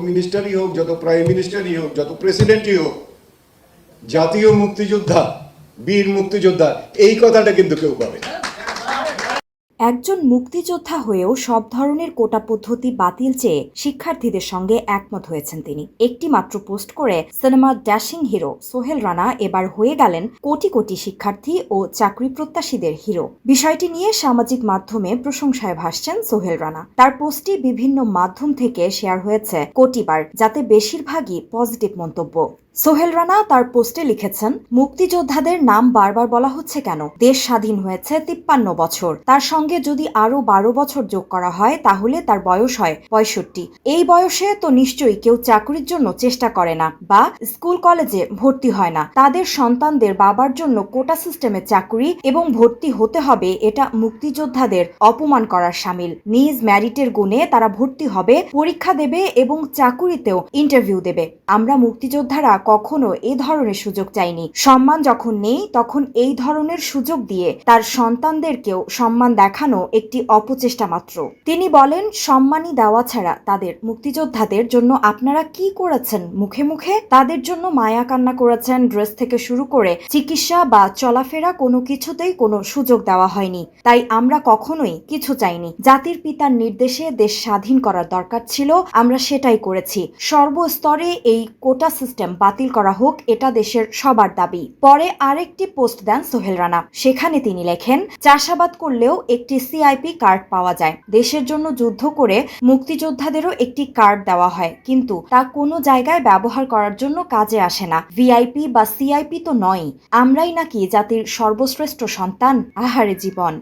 মিনিস্টারই হোক, যত প্রাইম মিনিস্টারই হোক, যত প্রেসিডেন্টই হোক, জাতীয় মুক্তিযোদ্ধা, বীর মুক্তিযোদ্ধা, এই কথাটা কিন্তু কেউ পাবে না। একজন মুক্তিযোদ্ধা হয়েও সব ধরনের কোটা পদ্ধতি বাতিল চেয়ে শিক্ষার্থীদের সঙ্গে একমত হয়েছেন তিনি। একটি মাত্র পোস্ট করে সিনেমার ড্যাশিং হিরো সোহেল রানা এবার হয়ে গেলেন কোটি কোটি শিক্ষার্থী ও চাকরি প্রত্যাশীদের হিরো। বিষয়টি নিয়ে সামাজিক মাধ্যমে প্রশংসায় ভাসছেন সোহেল রানা। তার পোস্টটি বিভিন্ন মাধ্যম থেকে শেয়ার হয়েছে কোটিবার, যাতে বেশিরভাগই পজিটিভ মন্তব্য। সোহেল রানা তার পোস্টে লিখেছেন, মুক্তিযোদ্ধাদের নাম বারবার বলা হচ্ছে কেন? দেশ স্বাধীন হয়েছে তিপ্পান্ন বছর। তার সঙ্গে যদি আরও বারো বছর যোগ করা হয়, তাহলে তার বয়স হয় পঁয়ষট্টি। এই বয়সে তো নিশ্চয়ই কেউ চাকরির জন্য চেষ্টা করে না বা স্কুল কলেজে ভর্তি হয় না। তাদের সন্তানদের বাবার জন্য কোটা সিস্টেমে চাকরি এবং ভর্তি হতে হবে, এটা মুক্তিযোদ্ধাদের অপমান করার সামিল। নিজ ম্যারিটের গুণে তারা ভর্তি হবে, পরীক্ষা দেবে এবং চাকুরিতেও ইন্টারভিউ দেবে। আমরা মুক্তিযোদ্ধারা কখনো এ ধরনের সুযোগ চাইনি। সম্মান যখন নেই, তখন এই ধরনের সুযোগ দিয়ে তার সন্তানদেরকেও সম্মান দেখানো একটি অপচেষ্টা মাত্র। তিনি বলেন, সম্মানই দেওয়া ছাড়া তাদের মুক্তিযোদ্ধাদের জন্য আপনারা কি করেছেন মুখে মুখে? তাদের জন্য মায়া কান্না করেছেন, ড্রেস থেকে শুরু করে চিকিৎসা বা চলাফেরা কোনো কিছুতেই কোনো সুযোগ দেওয়া হয়নি। তাই আমরা কখনোই কিছু চাইনি। জাতির পিতার নির্দেশে দেশ স্বাধীন করার দরকার ছিল, আমরা সেটাই করেছি। সর্বস্তরে এই কোটা সিস্টেম বাতিল করা হোক, এটা দেশের সবার দাবি। পরে আরেকটি পোস্ট দেন সোহেল রানা। সেখানে তিনি লেখেন, চাষাবাদ করলেও একটি সিআইপি কার্ড পাওয়া যায়। দেশের জন্য যুদ্ধ করে মুক্তিযোদ্ধাদেরও একটি কার্ড দেওয়া হয়। কিন্তু তা কোনো জায়গায় ব্যবহার করার জন্য কাজে আসে না। ভিআইপি বা সিআইপি তো নয় আমরাই নাকি জাতির সর্বশ্রেষ্ঠ সন্তান, আহারে জীবন।